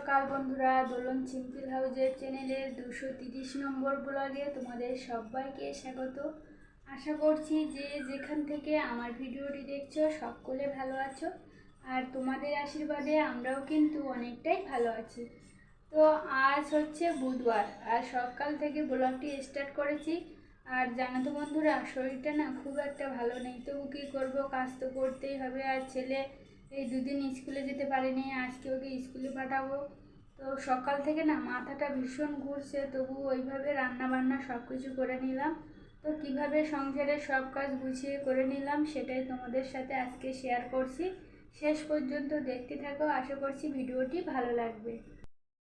সকাল বন্ধুরা, দোলন সিম্পল হাউজের চ্যানেলের দুশো তিরিশ নম্বর ব্লগে তোমাদের সবাইকে স্বাগত। আশা করছি যে যেখান থেকে আমার ভিডিওটি দেখছ সকলে ভালো আছো, আর তোমাদের আশীর্বাদে আমরাও কিন্তু অনেকটাই ভালো আছি। তো আজ হচ্ছে বুধবার, আর সকাল থেকে ব্লগটি স্টার্ট করেছি। আর জানো তো বন্ধুরা, শরীরটা না খুব একটা ভালো নেই, তবু কী করব, কাজ তো করতেই হবে, আর ছেলে এই দুদিন স্কুলে যেতে পারিনি, আজকে ওকে স্কুলে পাঠাবো। তো সকাল থেকে না মাথাটা ভীষণ ঘুরছে, তবু ওইভাবে রান্না বান্না সব কিছু করে নিলাম। তো কীভাবে সংসারের সব কাজ গুছিয়ে করে নিলাম সেটাই তোমাদের সাথে আজকে শেয়ার করছি। শেষ পর্যন্ত দেখতে থাকো, আশা করছি ভিডিওটি ভালো লাগবে।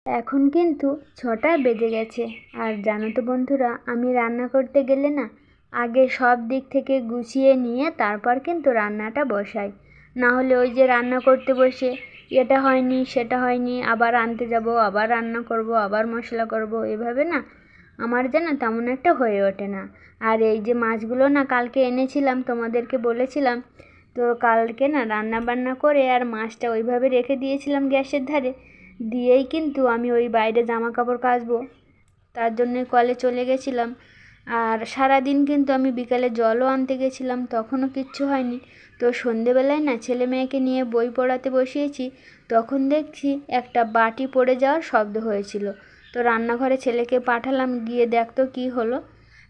এখন কিন্তু ছটা বেজে গেছে, আর জানো তো বন্ধুরা, আমি রান্না করতে গেলে না আগে সব দিক থেকে গুছিয়ে নিয়ে তারপর কিন্তু রান্নাটা বসাই। না হলে ওই যে রান্না করতে বসে, এটা হয়নি, সেটা হয়নি, আবার আনতে যাব, আবার রান্না করব, আবার মশলা করব। এভাবে না, আমার যেন তেমন একটা হয়ে ওঠে না। আর এই যে মাছগুলো না কালকে এনেছিলাম, তোমাদেরকে বলেছিলাম, তো কালকে না রান্না বান্না করে আর মাছটা ওইভাবে রেখে দিয়েছিলাম গ্যাসের ধারে, দিয়েই কিন্তু আমি ওই বাইরে জামা কাপড় কাচবো। তার জন্যে কলে চলে গেছিলাম। আর সারাদিন কিন্তু আমি বিকালে জলও আনতে গেছিলাম, তখনও কিচ্ছু হয়নি। তো সন্ধেবেলায় না ছেলে মেয়েকে নিয়ে বই পড়াতে বসিয়েছি, তখন দেখছি একটা বাটি পড়ে যাওয়ার শব্দ হয়েছিল। তো রান্নাঘরে ছেলেকে পাঠালাম, গিয়ে দেখতো কী হলো।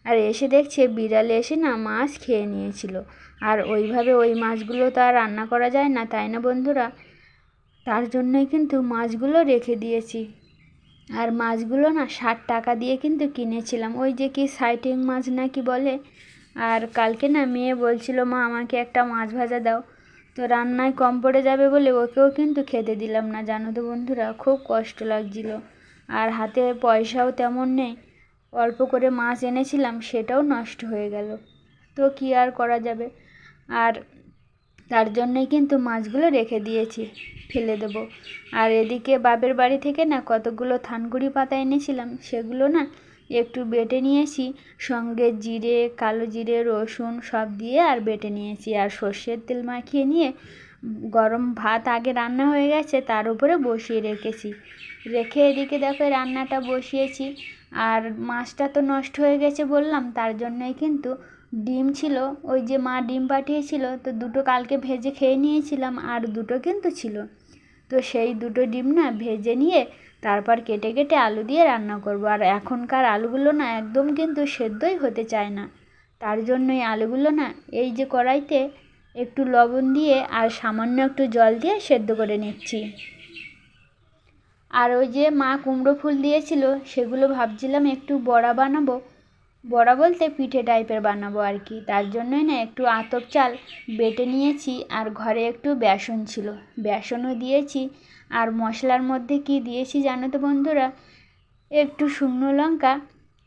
আর এসে দেখছে বিড়ালে এসে না মাছ খেয়ে নিয়েছিল। আর ওইভাবে ওই মাছগুলো তো আর রান্না করা যায় না, তাই না বন্ধুরা? তার জন্যই কিন্তু মাছগুলো রেখে দিয়েছি। আর মাছগুলো না ষাট টাকা দিয়ে কিন্তু কিনেছিলাম। ওই যে কি সাইটিং মাছ না কি বলে? আর কালকে না মেয়ে বলছিল, মা, আমাকে একটা মাছ ভাজা দাও। তো রান্নায় কম পড়ে যাবে বলে ওকেও কিন্তু খেতে দিলাম না, জানো তো বন্ধুরা, খুব কষ্ট লাগছিল। আর হাতে পয়সাও তেমন নেই, অল্প করে মাছ এনেছিলাম, সেটাও নষ্ট হয়ে গেল। তো কী আর করা যাবে? আর তার জন্যই কিন্তু মাছগুলো রেখে দিয়েছি, ফেলে দেবো। আর এদিকে বাপের বাড়ি থেকে না কতগুলো থানকুড়ি পাতা এনেছিলাম, সেগুলো না একটু বেটে নিয়েছি, সঙ্গে জিরে, কালো জিরে, রসুন সব দিয়ে আর বেটে নিয়েছি। আর সর্ষের তেল মাখিয়ে নিয়ে গরম ভাত আগে রান্না হয়ে গেছে, তার উপরে বসিয়ে রেখেছি। রেখে এদিকে দেখো রান্নাটা বসিয়েছি, আর মাছটা তো নষ্ট হয়ে গেছে বললাম, তার জন্যই কিন্তু ডিম ছিল, ওই যে মা ডিম পাঠিয়েছিল, তো দুটো কালকে ভেজে খেয়ে নিয়েছিলাম, আর দুটো কিন্তু ছিল। তো সেই দুটো ডিম না ভেজে নিয়ে তারপর কেটে কেটে আলু দিয়ে রান্না করব। আর এখনকার আলুগুলো না একদম কিন্তু সেদ্ধই হতে চায় না। তার জন্যই আলুগুলো না এই যে কড়াইতে একটু লবণ দিয়ে আর সামান্য একটু জল দিয়ে সেদ্ধ করে নিচ্ছি। আর ওই যে মা কুমড়ো ফুল দিয়েছিল, সেগুলো ভাবছিলাম একটু বড়া বানাবো বড়া বলতে পিঠে টাইপের বানাবো আর কি। তার জন্যই না একটু আতপ চাল বেটে নিয়েছি আর ঘরে একটু বেসন ছিল। বেসনও দিয়েছি। আর মশলার মধ্যে কি দিয়েছি জানো তো বন্ধুরা? একটু শুকনো লঙ্কা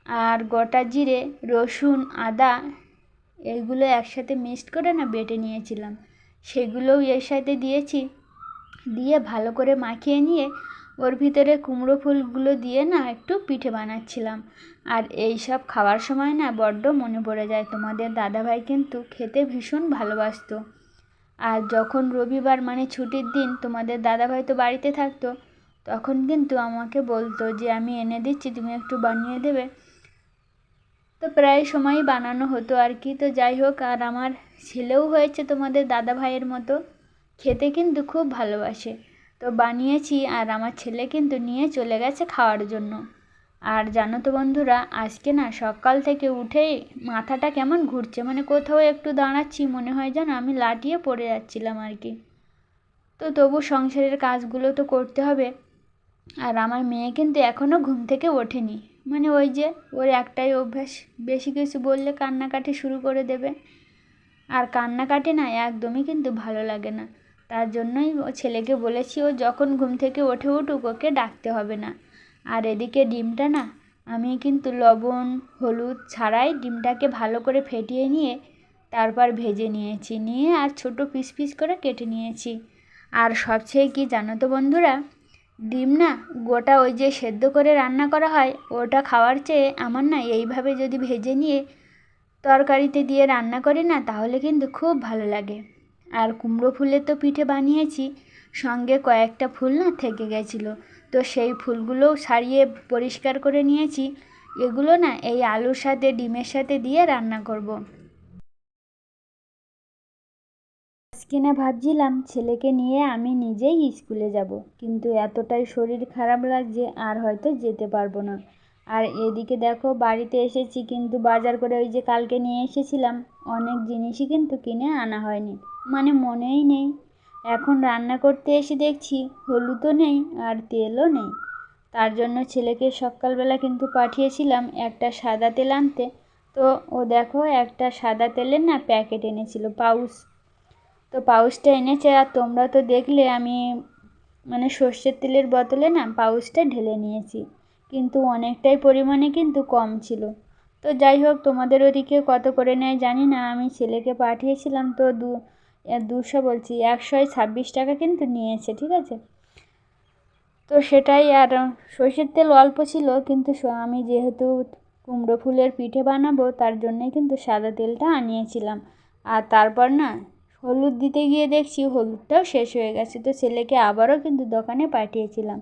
আর গোটা জিরে, রসুন, আদা এইগুলো একসাথে মিক্সড করে না বেটে নিয়েছিলাম। সেগুলোও এর সাথে দিয়েছি। দিয়ে ভালো করে মাখিয়ে নিয়ে ওর ভিতরে কুমড়ো ফুলগুলো দিয়ে না একটু পিঠে বানাচ্ছিলাম। আর এই সব খাওয়ার সময় না বড্ড মনে পড়ে যায়। তোমাদের দাদাভাই কিন্তু খেতে ভীষণ ভালোবাসতো। আর যখন রবিবার মানে ছুটির দিন তোমাদের দাদাভাই তো বাড়িতে থাকতো, তখন কিন্তু আমাকে বলতো যে, আমি এনে দিচ্ছি, তুমি একটু বানিয়ে দেবে। তো প্রায় সময়ই বানানো হতো আর কি। তো যাই হোক, আর আমার ছেলেও হয়েছে তোমাদের দাদা ভাইয়ের মতো। খেতে কিন্তু খুব ভালোবাসে। তো বানিয়েছি আর আমার ছেলে কিন্তু নিয়ে চলে গেছে খাওয়ার জন্য। আর জানো তো বন্ধুরা, আজকে না সকাল থেকে উঠেই মাথাটা কেমন ঘুরছে মানে কোথাও একটু দাঁড়াচ্ছি মনে হয় যেন আমি লাটিয়ে পড়ে যাচ্ছিলাম আর কি। তো তবু সংসারের কাজগুলো তো করতে হবে। আর আমার মেয়ে কিন্তু এখনও ঘুম থেকে ওঠেনি। মানে ওই যে ওর একটাই অভ্যাস, বেশি কিছু বললে কান্নাকাটি শুরু করে দেবে। আর কান্নাকাটি না একদমই কিন্তু ভালো লাগে না। তার জন্যই ও ছেলেকে বলেছি, ও যখন ঘুম থেকে ওঠে উঠুক, ওকে ডাকতে হবে না। আর এদিকে ডিমটা না, আমি কিন্তু লবণ, হলুদ ছাড়াই ডিমটাকে ভালো করে ফেটিয়ে নিয়ে তারপর ভেজে নিয়েছি। নিয়ে আর ছোট পিস পিস করে কেটে নিয়েছি। আর সবচেয়ে কি জানো তো বন্ধুরা, ডিম না গোটা ওই যে সেদ্ধ করে রান্না করা হয়, ওটা খাওয়ার চেয়ে আমার না এইভাবে যদি ভেজে নিয়ে তরকারিতে দিয়ে রান্না করি না, তাহলে কিন্তু খুব ভালো লাগে। আর কুমড়ো ফুলের তো পিঠে বানিয়েছি, সঙ্গে কয়েকটা ফুল না থেকে গেছিল। তো সেই ফুলগুলোও সারিয়ে পরিষ্কার করে নিয়েছি। এগুলো না এই আলুর সাথে, ডিমের সাথে দিয়ে রান্না করব। আজকে না ভাবছিলাম ছেলেকে নিয়ে আমি নিজেই স্কুলে যাব, কিন্তু এতটাই শরীর খারাপ লাগছে, আর হয়তো যেতে পারব না। আর এদিকে দেখো, বাড়িতে এসেছি কিন্তু বাজার করে ওই যে কালকে নিয়ে এসেছিলাম। অনেক জিনিসই কিন্তু কিনে আনা হয়নি মানে মনেই নেই। এখন রান্না করতে এসে দেখছি হলুদও নেই আর তেলও নেই। তার জন্য ছেলেকে সকালবেলা কিন্তু পাঠিয়েছিলাম একটা সাদা তেল আনতে। তো ও দেখো, একটা সাদা তেলের না প্যাকেট এনেছিল, পাউচ। তো পাউচটা এনেছে, আর তোমরা তো দেখলে আমি মানে সর্ষের তেলের বোতলে না পাউচটা ঢেলে নিয়েছি। কিন্তু অনেকটাই পরিমাণে কিন্তু কম ছিল। তো যাই হোক, তোমাদের ওদিকে কত করে নেয় জানি না। আমি ছেলেকে পাঠিয়েছিলাম তো দু দুশো বলছি একশোয় ছাব্বিশ টাকা কিন্তু নিয়েছে, ঠিক আছে? তো সেটাই, আর সর্ষের তেল অল্প ছিল, কিন্তু আমি যেহেতু কুমড়ো ফুলের পিঠে বানাবো, তার জন্যই কিন্তু সাদা তেলটা আনিয়েছিলাম। আর তারপর না, হলুদ দিতে গিয়ে দেখছি হলুদটাও শেষ হয়ে গেছে, তো ছেলেকে আবারও কিন্তু দোকানে পাঠিয়েছিলাম।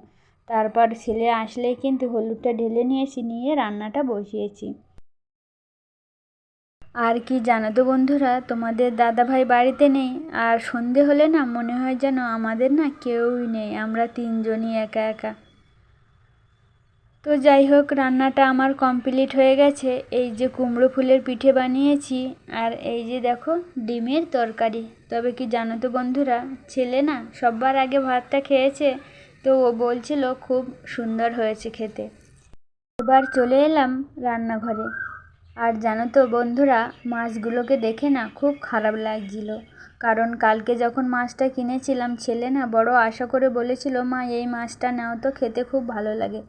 তারপর ছেলে আসলেই কিন্তু হলুদটা ঢেলে নিয়েছি, নিয়ে রান্নাটা বসিয়েছি। আর কি জানো তো বন্ধুরা, তোমাদের দাদাভাই বাড়িতে নেই, আর সন্ধে হলে না মনে হয় যেন আমাদের না কেউই নেই, আমরা তিনজনই একা একা। তো যাই হোক, রান্নাটা আমার কমপ্লিট হয়ে গেছে। এই যে কুমড়ো ফুলের পিঠে বানিয়েছি, আর এই যে দেখো ডিমের তরকারি। তবে কি জানো তো বন্ধুরা, ছেলে না সবার আগে ভাতটা খেয়েছে তো ও বলছিল, খুব সুন্দর হয়েছে খেতে। এবার চলে এলাম রান্নাঘরে। আর জানো তো বন্ধুরা, মাছগুলোকে দেখে না খুব খারাপ লাগছিল। কারণ কালকে যখন মাছটা কিনেছিলাম, ছেলে না বড় আশা করে বলেছিল, মা, এই মাছটা নাও তো, খেতে খুব ভালো লাগে।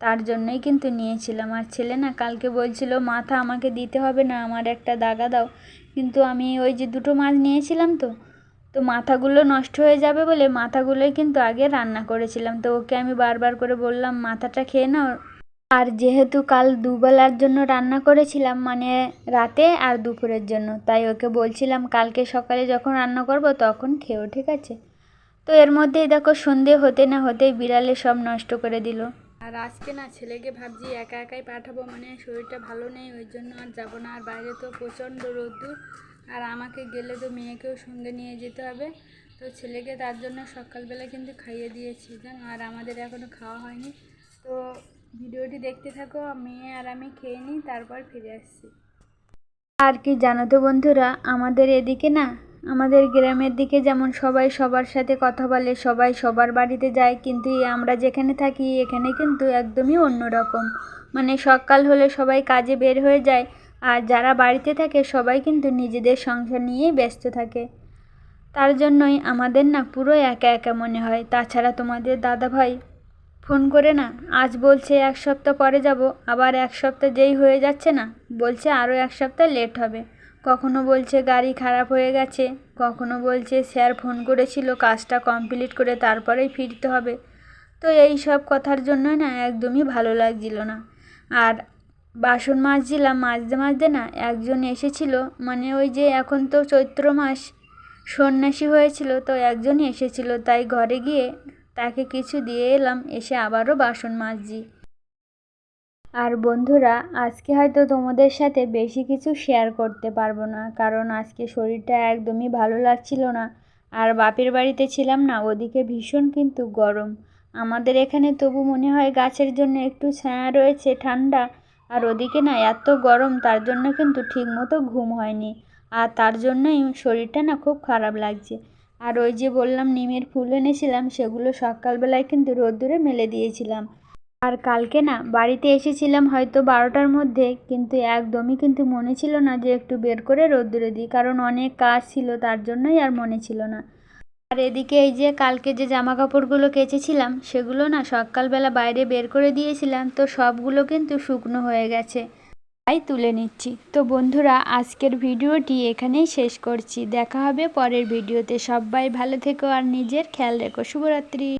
তার জন্যই কিন্তু নিয়েছিলাম। আর ছেলে না কালকে বলছিল, মাথা আমাকে দিতে হবে না, আমার একটা দাগা দাও। কিন্তু আমি ওই যে দুটো মাছ নিয়েছিলাম তো তো মাথাগুলো নষ্ট হয়ে যাবে বলে মাথাগুলোই কিন্তু আগে রান্না করেছিলাম। তো ওকে আমি বারবার করে বললাম, মাথাটা খেয়ে নাও। আর যেহেতু কাল দুবেলার জন্য রান্না করেছিলাম মানে রাতে আর দুপুরের জন্য, তাই ওকে বলছিলাম, কালকে সকালে যখন রান্না করব তখন খেও, ঠিক আছে? তো এর মধ্যেই দেখো সন্ধে হতে না হতেই বিড়ালে সব নষ্ট করে দিল। আর আজকে না ছেলেকে ভাবছি একা একাই পাঠাবো মানে শরীরটা ভালো নেই, ওই জন্য আর যাব না। আর বাইরে তো প্রচণ্ড রোদ্দুর আর আমাকে গেলে তো মেয়েকেও সঙ্গে নিয়ে যেতে হবে। তো ছেলেকে তার জন্য সকালবেলা কিন্তু খাইয়ে দিয়েছি, জানো? আর আমাদের এখনও খাওয়া হয়নি। তো ভিডিওটি দেখতে থাকো মেয়ে আর আমি খেয়ে নিই, তারপর ফিরে আসছি। আর কি জানো তো বন্ধুরা, আমাদের এদিকে না, আমাদের গ্রামের দিকে যেমন সবাই সবার সাথে কথা বলে, সবাই সবার বাড়িতে যায়, কিন্তু আমরা যেখানে থাকি, এখানে কিন্তু একদমই অন্যরকম। মানে সকাল হলে সবাই কাজে বের হয়ে যায় আর যারা বাড়িতে থাকে, সবাই কিন্তু নিজেদের সংসার নিয়েই ব্যস্ত থাকে। তার জন্যই আমাদের না পুরো একা একা মনে হয়। তাছাড়া তোমাদের দাদা ভাই ফোন করে না, আজ বলছে এক সপ্তাহ পরে যাব, আবার এক সপ্তাহ যেই হয়ে যাচ্ছে না, বলছে আরও এক সপ্তাহ লেট হবে। কখনো বলছে, গাড়ি খারাপ হয়ে গেছে। কখনো বলছে, স্যার ফোন করেছিল, কাজটা কমপ্লিট করে তারপরেই ফিরতে হবে। তো এই সব কথার জন্য না একদমই ভালো লাগছিল না। আর বাসন মাজছিলাম, মাজতে মাজতে না একজন এসেছিল মানে ওই যে এখন তো চৈত্র মাস, সন্ন্যাসী হয়েছিল, তো একজনই এসেছিল, তাই ঘরে গিয়ে তাকে কিছু দিয়ে এলাম, এসে আবারও বাসন মাজছি। আর বন্ধুরা, আজকে হয়তো তোমাদের সাথে বেশি কিছু শেয়ার করতে পারব না, কারণ আজকে শরীরটা একদমই ভালো লাগছিল না। আর বাপের বাড়িতে ছিলাম না, ওদিকে ভীষণ কিন্তু গরম। আমাদের এখানে তবু মনে হয় গাছের জন্য একটু ছায়া রয়েছে, ঠান্ডা। আর ওদিকে না এত গরম, তার জন্য কিন্তু ঠিকমতো ঘুম হয়নি। আর তার জন্যই শরীরটা না খুব খারাপ লাগছে। আর ওই যে বললাম, নিমের ফুল এনেছিলাম, সেগুলো সকালবেলায় কিন্তু রোদ্দুরে মেলে দিয়েছিলাম। আর কালকে না বাড়িতে এসেছিলাম হয়তো বারোটার মধ্যে, কিন্তু একদমই কিন্তু মনে ছিল না যে একটু বের করে রোদ্দুরে দিই, কারণ অনেক কাজ ছিল, তার জন্যই আর মনে ছিল না। আর এদিকে এই যে কালকে যে জামা কাপড়গুলো কেচেছিলাম, সেগুলো না সকালবেলা বাইরে বের করে দিয়েছিলাম, তো সবগুলো কিন্তু শুকনো হয়ে গেছে। তাই তুলে নিচ্ছি। তো বন্ধুরা, আজকের ভিডিওটি এখানেই শেষ করছি। দেখা হবে পরের ভিডিওতে। সবাই ভালো থেকো আর নিজের খেয়াল রেখো। শুভরাত্রি।